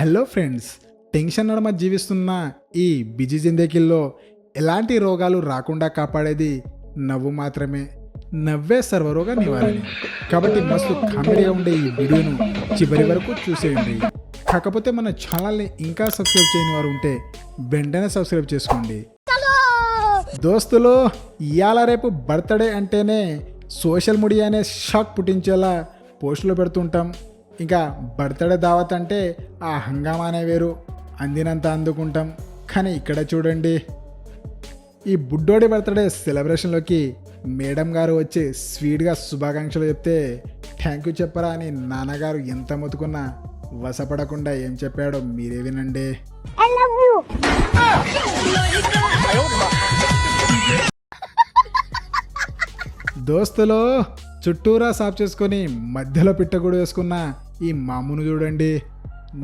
Hello friends tension నడమ జీవిస్తున్న ఈ బిజీ జిందగీల్లో ఎలాంటి రోగాలు రాకుండా కాపాడేది నవ్వు మాత్రమే. నవ్వే సర్వరోగ నివారణ. కాబట్టి మస్తు కామెడీగా ఉండే ఈ వీడియోను చివరి వరకు చూసేయండి. కాకపోతే మన ఛానల్ని ఇంకా సబ్స్క్రైబ్ చేయని వారు ఉంటే వెంటనే సబ్స్క్రైబ్ చేసుకోండి. దోస్తులు ఇవాళ రేపు బర్త్డే అంటేనే సోషల్ మీడియా అనే షాక్ పుట్టించేలా పోస్టులు పెడుతుంటాం. ఇంకా బర్త్డే దావత్ అంటే ఆ హంగామానే వేరు. అందినంత అందుకుంటాం. కానీ ఇక్కడ చూడండి. ఈ బుడ్డోడి బర్త్డే సెలబ్రేషన్లోకి మేడం గారు వచ్చి స్వీట్గా శుభాకాంక్షలు చెప్తే థ్యాంక్ యూ చెప్పరా అని నాన్నగారు ఎంత మొత్తుకున్నా వసపడకుండా ఏం చెప్పాడో మీరే వినండి. దోస్తులో చుట్టూరా సాఫ్ చేసుకొని మధ్యలో పిట్టగూడు వేసుకున్న ఈ మామూను చూడండి.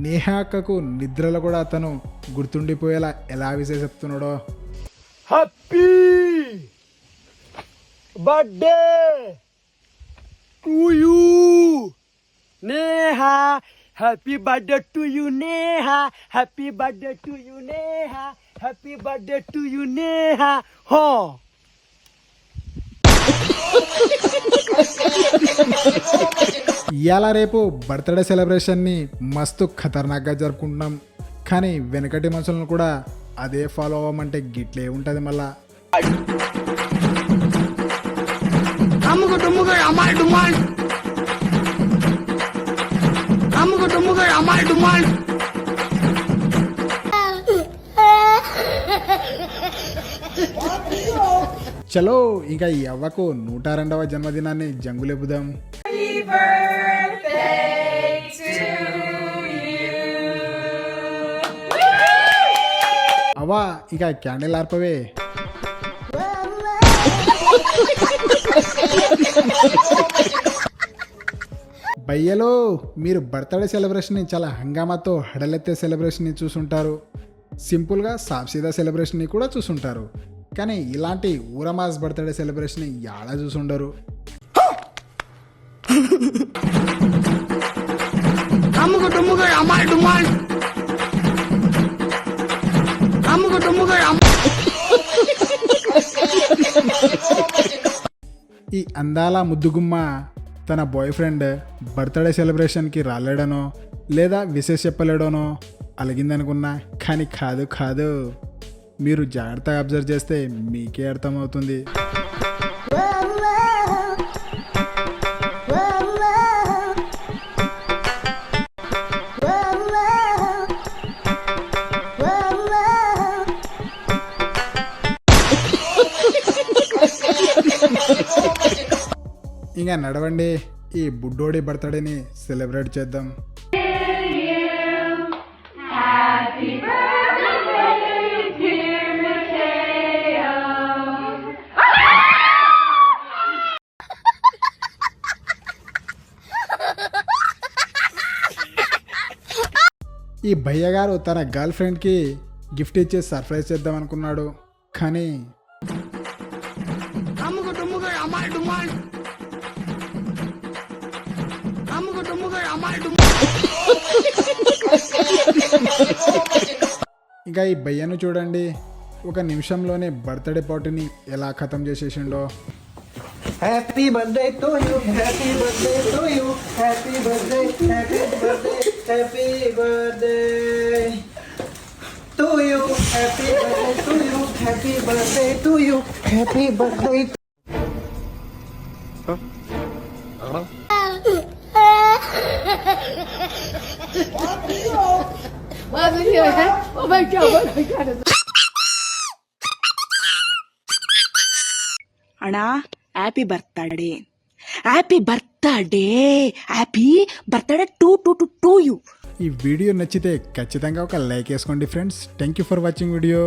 నేహాకకు నిద్రలో కూడా అతను గుర్తుండిపోయేలా ఎలా విసే చెప్తున్నాడో happy birthday to you Neha happy birthday to you Neha happy birthday to you Neha happy birthday to you Neha హో ఇవాళ రేపు బర్త్డే సెలబ్రేషన్ని మస్తు ఖతర్నాక్గా జరుపుకుంటున్నాం. కానీ వెనకటి మనుషులను కూడా అదే ఫాలో అవ్వమంటే గిట్లే ఉంటుంది మళ్ళా. చలో ఇంకా ఈ అవ్వకు నూట రెండవ జన్మదినాన్ని జంగులేపుదాం. అవ్వా ఇక క్యాండిల్ ఆర్పవే బయ్యలో మీరు బర్త్డే సెలబ్రేషన్ని చాలా హంగామాతో హడలెత్తే సెలబ్రేషన్ని చూసుంటారు. సింపుల్గా సాఫ్సీదా సెలబ్రేషన్ని కూడా చూసుంటారు. కానీ ఇలాంటి ఊరమాస్ బర్త్డే సెలబ్రేషన్ని ఎలా చూసుండరు. అమ్ముకు డుమ్ముకు అమ్మాయి ఈ అందాల ముద్దుగుమ్మ తన బాయ్ ఫ్రెండ్ బర్త్డే సెలబ్రేషన్కి రాలేడనో లేదా విశేష చెప్పలేడనో అలిగిందనుకున్నా కానీ కాదు కాదు మీరు జాగ్రత్తగా అబ్జర్వ్ చేస్తే మీకే అర్థమవుతుంది. ఇంకా నడవండి. ఈ బుడ్డోడి బర్త్డేని సెలబ్రేట్ చేద్దాం. ఈ భయ్య గారు తన గర్ల్ ఫ్రెండ్కి గిఫ్ట్ ఇచ్చి సర్ప్రైజ్ చేద్దాం అనుకున్నాడు కానీ ఇంకా ఈ భయ్యను చూడండి ఒక నిమిషంలోనే బర్త్డే పార్టీని ఎలా ఖతం చేసేసిండో Happy birthday to you, happy birthday to you, happy birthday, happy birthday, happy birthday to Ba cái gì thế? Ô bên chồng vẫn phải cả అన్నా happy birthday happy birthday happy birthday to to to to you ఈ video నచ్చితే ఖచ్చితంగా ఒక like వేసుకోండి friends thank you for watching video